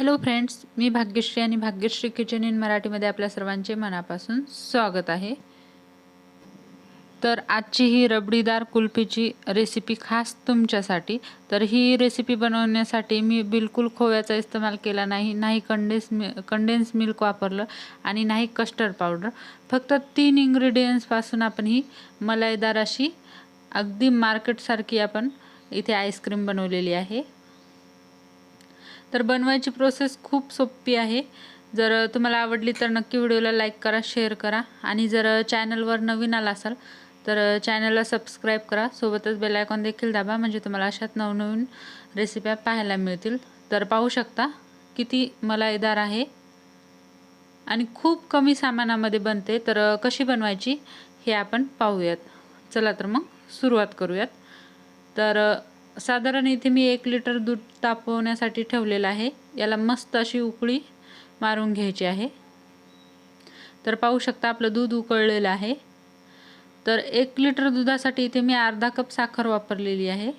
Hello friends मी भाग्यश्री आणि Bhagyashree kitchen in मराठीमध्ये आपल्या सर्वांचे मनापासून स्वागत आहे. तर आजची ही रबडीदार कुल्फीची रेसिपी खास तुमच्यासाठी. तर ही रेसिपी बनवण्यासाठी मी बिलकुल खोव्याचा इस्तेमाल केला नाही नाही कंडेन्स मि कंडेन्स मिल्क वापरलं आणि नाही कस्टर्ड पावडर फक्त तीन इन्ग्रेडियंट्सपासून आपण ही मलाईदार अशी अगदी मार्केटसारखी आपण इथे आईस्क्रीम बनवलेली आहे. तर बनवायची प्रोसेस खूप सोपी आहे. जर तुम्हाला आवडली तर नक्की व्हिडिओला लाईक करा शेअर करा आणि जर चॅनलवर नवीन आला असाल तर चॅनलला सबस्क्राईब करा. सोबतच बेलायकॉन देखील दाबा म्हणजे तुम्हाला अशात नवनवीन रेसिप्या पाहायला मिळतील. तर पाहू शकता किती मलाईदार आहे आणि खूप कमी सामानामध्ये बनते. तर कशी बनवायची हे आपण पाहूयात. चला तर मग सुरुवात करूयात. तर साधारण इथे मी एक लिटर दूध तापवण्यासाठी ठेवलेलं आहे. याला मस्त अशी उकळी मारून घ्यायची आहे. तर पाहू शकता आपलं दूध उकळलेलं आहे. तर एक लिटर दुधासाठी इथे मी अर्धा कप साखर वापरलेली आहे.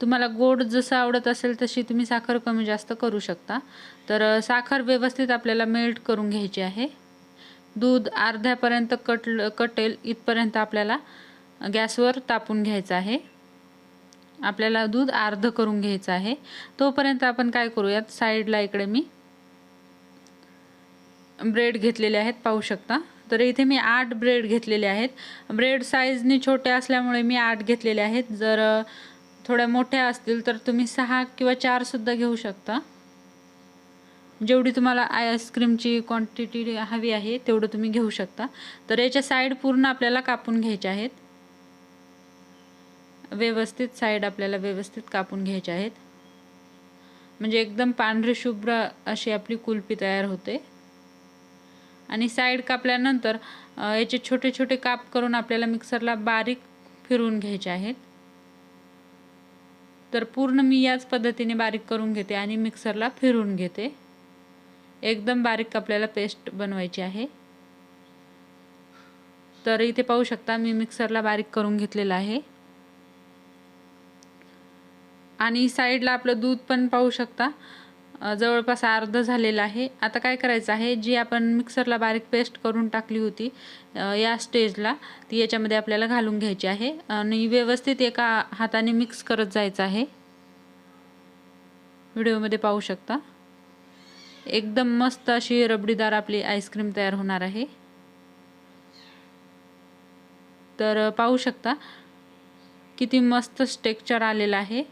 तुम्हाला गोड जसं आवडत असेल तशी तुम्ही साखर कमी जास्त करू शकता. तर साखर व्यवस्थित आपल्याला मेल्ट करून घ्यायची आहे. दूध अर्ध्यापर्यंत कट कटेल इथपर्यंत आपल्याला गॅसवर तापून घ्यायचं आहे. आपल्याला दूध अर्ध करून घ्यायचं आहे. तोपर्यंत आपण काय करूयात? साईडला इकडे मी ब्रेड घेतलेले आहेत पाहू शकता. तर इथे मी आठ ब्रेड घेतलेले आहेत. ब्रेड साईजने छोटे असल्यामुळे मी आठ घेतलेले आहेत. जर थोड्या मोठ्या असतील तर तुम्ही सहा किंवा चारसुद्धा घेऊ शकता. जेवढी तुम्हाला आईस्क्रीमची क्वांटिटी हवी आहे तेवढं तुम्ही घेऊ शकता. तर याच्या साईड पूर्ण आपल्याला कापून घ्यायच्या आहेत. व्यवस्थित साईड आपल्याला व्यवस्थित कापून घ्यायचे आहेत. म्हणजे एकदम पांढरे शुभ्र अशी आपली कुल्फी तयार होते. आणि साईड कापल्यानंतर याचे छोटे छोटे काप करून आपल्याला मिक्सरला बारीक फिरवून घ्यायचे आहेत. तर पूर्ण मी याच पद्धतीने बारीक करून घेते आणि मिक्सरला फिरवून घेते. एकदम बारीक आपल्याला पेस्ट बनवायची आहे. तर इथे पाहू शकता मी मिक्सरला बारीक करून घेतलेला आहे. आणि साईडला आपलं दूध पण पाहू शकता. जवळपास अर्ध झालेलं आहे. आता काय करायचं आहे? जी आपण मिक्सरला बारीक पेस्ट करून टाकली होती या स्टेजला ती याच्यामध्ये आपल्याला घालून घ्यायची आहे. आणि व्यवस्थित एका हाताने मिक्स करत जायचं आहे. व्हिडिओमध्ये पाहू शकता. एकदम मस्त अशी रबडीदार आपली आईस्क्रीम तयार होणार आहे. तर पाहू शकता किती मस्त स्टेक्चर आलेलं आहे.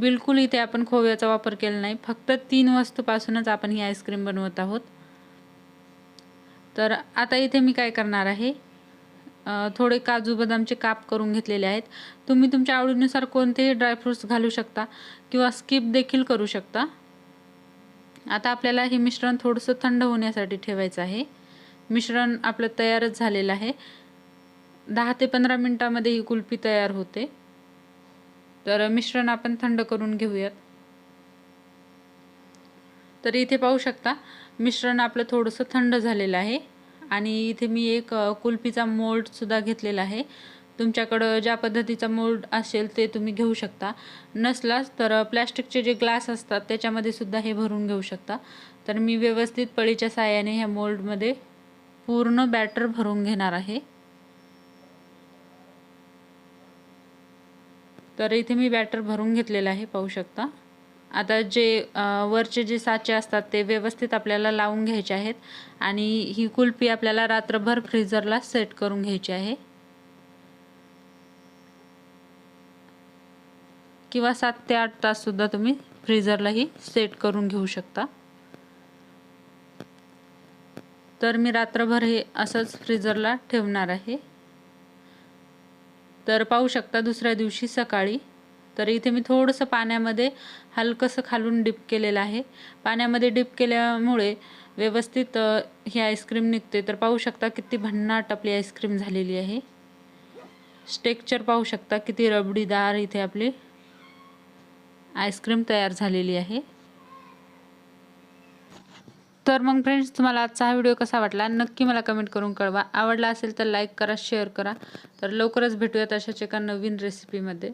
बिलकुल इथे आपण खोव्याचा वापर केला नाही. फक्त तीन वस्तूपासूनच आपण ही आईस्क्रीम बनवत आहोत. तर आता इथे मी काय करणार आहे? थोडे काजू बदामचे काप करून घेतलेले आहेत. तुम्ही तुमच्या आवडीनुसार कोणतेही ड्रायफ्रूट्स घालू शकता किंवा स्किप देखील करू शकता. आता आपल्याला हे मिश्रण थोडंसं थंड होण्यासाठी ठेवायचं आहे. मिश्रण आपलं तयारच झालेलं आहे. दहा ते पंधरा मिनटामध्ये ही कुल्फी तयार होते. तर मिश्रण आपण थंड करून घेऊयात. तर इथे पाहू शकता मिश्रण आपलं थोडंसं थंड झालेलं आहे. आणि इथे मी एक कुल्फीचा मोल्डसुद्धा घेतलेला आहे. तुमच्याकडं ज्या पद्धतीचा मोल्ड असेल ते तुम्ही घेऊ शकता. नसलाच तर प्लॅस्टिकचे जे ग्लास असतात त्याच्यामध्ये सुद्धा हे भरून घेऊ शकता. तर मी व्यवस्थित पळीच्या साह्याने ह्या मोल्डमध्ये पूर्ण बॅटर भरून घेणार आहे. तर इथे मी बॅटर भरून घेतलेलं आहे पाहू शकता. आता जे वरचे जे साचे असतात ते व्यवस्थित आपल्याला लावून घ्यायचे आहेत आणि ही कुल्फी आपल्याला रात्रभर फ्रीजरला सेट करून घ्यायची आहे. किंवा सात ते आठ ताससुद्धा तुम्ही फ्रीजरलाही सेट करून घेऊ शकता. तर मी रात्रभर हे असंच फ्रीजरला ठेवणार आहे. तर पाहू शकता दुसऱ्या दिवशी सकाळी. तर इथे मी थोडंसं पाण्यामध्ये हलकंसं खालून डिप केलेलं आहे. पाण्यामध्ये डिप केल्यामुळे व्यवस्थित ही आईस्क्रीम निघते. तर पाहू शकता किती भन्नाट आपली आईस्क्रीम झालेली आहे. स्टेक्चर पाहू शकता किती रबडीदार इथे आपली आईस्क्रीम तयार झालेली आहे. तर मग फ्रेंड्स तुम्हाला आजचा हा व्हिडिओ कसा वाटला? नक्की मला कमेंट करून कळवा. आवडला असेल तर लाईक करा शेअर करा. तर लवकरच भेटूयात अशाच एका नवीन रेसिपीमध्ये